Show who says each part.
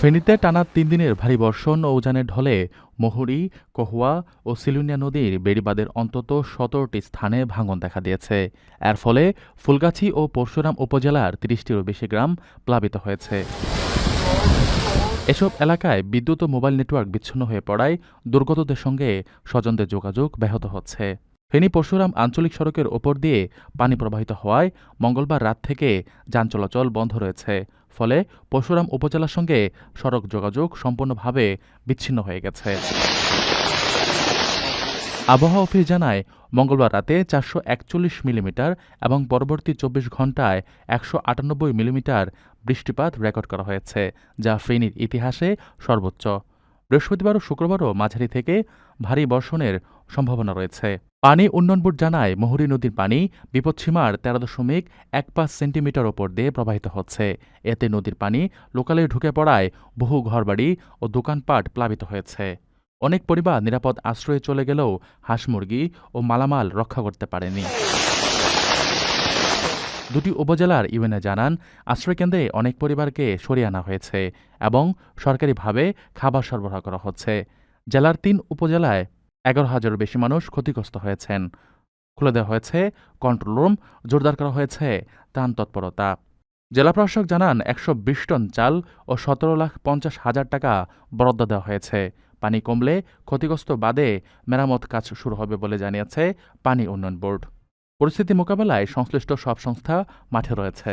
Speaker 1: ফেনীতে টানা তিন দিনের ভারী বর্ষণ ও উজানের ঢলে মহুরী, কহুয়া ও সিলুনিয়া নদীর বেড়িবাঁধের অন্তত সতেরোটি স্থানে ভাঙন দেখা দিয়েছে। এর ফলে ফুলগাছি ও পরশুরাম উপজেলার তিরিশটিরও বেশি গ্রাম প্লাবিত হয়েছে। এসব এলাকায় বিদ্যুৎ ও মোবাইল নেটওয়ার্ক বিচ্ছিন্ন হয়ে পড়ায় দুর্গতদের সঙ্গে স্বজনদের যোগাযোগ ব্যাহত হচ্ছে। ফেনী পরশুরাম আঞ্চলিক সড়কের ওপর দিয়ে পানি প্রবাহিত হওয়ায় মঙ্গলবার রাত থেকে যান চলাচল বন্ধ রয়েছে। ফলে পরশুরাম উপজেলার সঙ্গে সড়ক যোগাযোগ সম্পূর্ণভাবে বিচ্ছিন্ন হয়ে গেছে। আবহাওয়া অফিস জানায়, মঙ্গলবার রাতে চারশো একচল্লিশ মিলিমিটার এবং পরবর্তী চব্বিশ ঘন্টায় একশো আটানব্বই মিলিমিটার বৃষ্টিপাত রেকর্ড করা হয়েছে, যা ফেনীর ইতিহাসে সর্বোচ্চ। বৃহস্পতিবার ও শুক্রবারও মাঝারি থেকে ভারী বর্ষণের সম্ভাবনা রয়েছে। পানি উন্নয়ন বোর্ড জানায়, মহুরী নদীর পানি বিপদসীমার তেরো দশমিক এক পাঁচ সেন্টিমিটার ওপর দিয়ে প্রবাহিত হচ্ছে। এতে নদীর পানি লোকালে ঢুকে পড়ায় বহু ঘরবাড়ি ও দোকানপাট প্লাবিত হয়েছে। অনেক পরিবার নিরাপদ আশ্রয়ে চলে গেলেও হাঁস মুরগি ও মালামাল রক্ষা করতে পারেনি। দুটি উপজেলার ইউএনএ জানান আশ্রয়কেন্দ্রে অনেক পরিবারকে সরিয়ে আনা হয়েছে এবং সরকারিভাবে খাবার সরবরাহ করা হচ্ছে। জেলার তিন উপজেলায় এগারো হাজারের বেশি মানুষ ক্ষতিগ্রস্ত হয়েছেন। খুলে দেওয়া হয়েছে কন্ট্রোল রুম জোরদার করা হয়েছে ত্রাণ তৎপরতা। জেলা প্রশাসক জানান, একশো বিশ টন চাল ও সতেরো লাখ পঞ্চাশ হাজার টাকা বরাদ্দ দেওয়া হয়েছে। পানি কমলে ক্ষতিগ্রস্ত বাদে মেরামত কাজ শুরু হবে বলে জানিয়েছে পানি উন্নয়ন বোর্ড। পরিস্থিতি মোকাবেলায় সংশ্লিষ্ট সব সংস্থা মাঠে রয়েছে।